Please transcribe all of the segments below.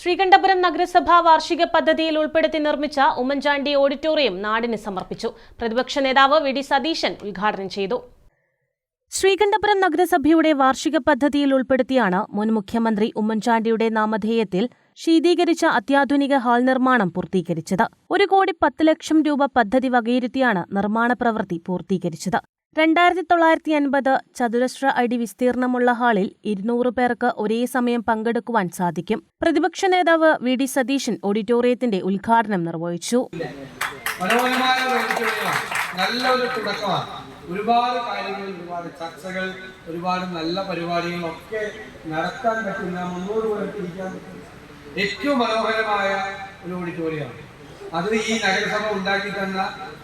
ശ്രീകണ്ഠപുരം നഗരസഭ വാർഷിക പദ്ധതിയിൽ ഉൾപ്പെടുത്തി നിർമ്മിച്ച ഉമ്മൻചാണ്ടി ഓഡിറ്റോറിയം നാടിന് സമർപ്പിച്ചു. പ്രതിപക്ഷ നേതാവ് വി ഡി സതീശൻ ഉദ്ഘാടനം ചെയ്തു. ശ്രീകണ്ഠപുരം നഗരസഭയുടെ വാർഷിക പദ്ധതിയിൽ ഉൾപ്പെടുത്തിയാണ് മുൻ മുഖ്യമന്ത്രി ഉമ്മൻചാണ്ടിയുടെ നാമധേയത്തിൽ ശീതീകരിച്ച അത്യാധുനിക ഹാൾ നിർമ്മാണം പൂർത്തീകരിച്ചത്. ഒരു കോടി പത്ത് ലക്ഷം രൂപ പദ്ധതി വകയിരുത്തിയാണ് നിർമ്മാണ പ്രവൃത്തി പൂർത്തീകരിച്ചത്. രണ്ടായിരത്തി തൊള്ളായിരത്തി അൻപത് ചതുരശ്ര അടി വിസ്തീർണമുള്ള ഹാളിൽ ഇരുന്നൂറ് പേർക്ക് ഒരേ സമയം പങ്കെടുക്കുവാൻ സാധിക്കും. പ്രതിപക്ഷ നേതാവ് വി. ഡി. സതീശൻ ഓഡിറ്റോറിയത്തിന്റെ ഉദ്ഘാടനം നിർവഹിച്ചു. മനോഹരമായ ഒരുപാട് കാര്യങ്ങൾ ഒരുപാട് ചർച്ചകൾ ഒരുപാട് നല്ല പരിപാടികളൊക്കെ നടത്താൻ പറ്റുന്ന മുന്നോട്ട് പറ്റുന്ന ഏറ്റവും മനോഹരമായ ഒരു ഓഡിറ്റോറിയമാണ്. അത് ഈ നഗരസഭ ഉണ്ടാക്കി തന്ന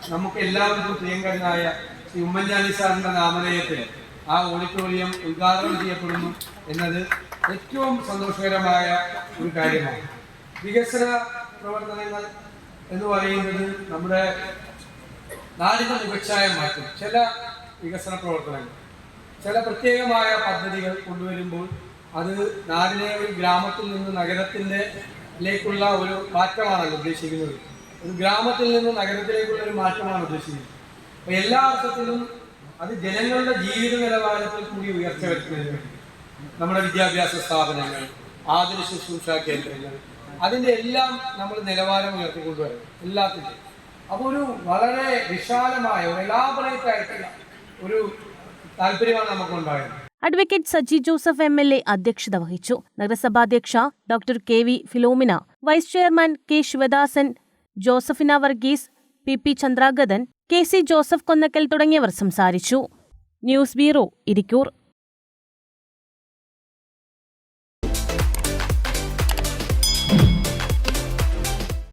നമുക്ക് എല്ലാവർക്കും പ്രിയങ്കരനായ ശ്രീ ഉമ്മൻചാണ്ടി സാറിന്റെ നാമധേയത്തിൽ ആ ഓഡിറ്റോറിയം ഉദ്ഘാടനം ചെയ്യപ്പെടുന്നു എന്നത് ഏറ്റവും സന്തോഷകരമായ ഒരു കാര്യമാണ്. വികസന പ്രവർത്തനങ്ങൾ എന്ന് പറയുന്നത് നമ്മുടെ നാടിന്റെ മുഖച്ഛായ മാറ്റും. ചില വികസന പ്രവർത്തനങ്ങൾ ചില പ്രത്യേകമായ പദ്ധതികൾ കൊണ്ടുവരുമ്പോൾ അത് നാടിനെ ഒരു ഗ്രാമത്തിൽ നിന്ന് നഗരത്തിന്റെ ലേക്കുള്ള ഒരു മാറ്റമാണ് ഉദ്ദേശിക്കുന്നത്. ഒരു ഗ്രാമത്തിൽ നിന്ന് നഗരത്തിലേക്കുള്ള ഒരു മാറ്റമാണ് ഉദ്ദേശിക്കുന്നത്. എല്ലാ അർത്ഥത്തിലും അത് ജനങ്ങളുടെ ജീവിത നിലവാരത്തിൽ കൂടി ഉയർച്ച വരുത്തുന്നതിന് നമ്മുടെ വിദ്യാഭ്യാസ സ്ഥാപനങ്ങൾ ആതുര ശുശ്രൂഷ കേന്ദ്രങ്ങൾ അതിന്റെ എല്ലാം നമ്മൾ നിലവാരം ഉയർത്തിക്കൊണ്ടുവരും എല്ലാത്തിന്റെയും അപ്പോൾ ഒരു വളരെ വിശാലമായ ഒരു എലാബറേറ്റ് ആയിട്ടുള്ള ഒരു താല്പര്യമാണ് നമുക്കുണ്ടായത്. Advocate Saji Joseph M L A അധ്യക്ഷത വഹിച്ചു. നഗരസഭാധ്യക്ഷ doctor K V Philomina vice chairman K Sivadasan Josephina Varghese P P Chandragathan K C Joseph Konnakkal തുടങ്ങിയവർ സംസാരിച്ചു. News bureau Irikkur.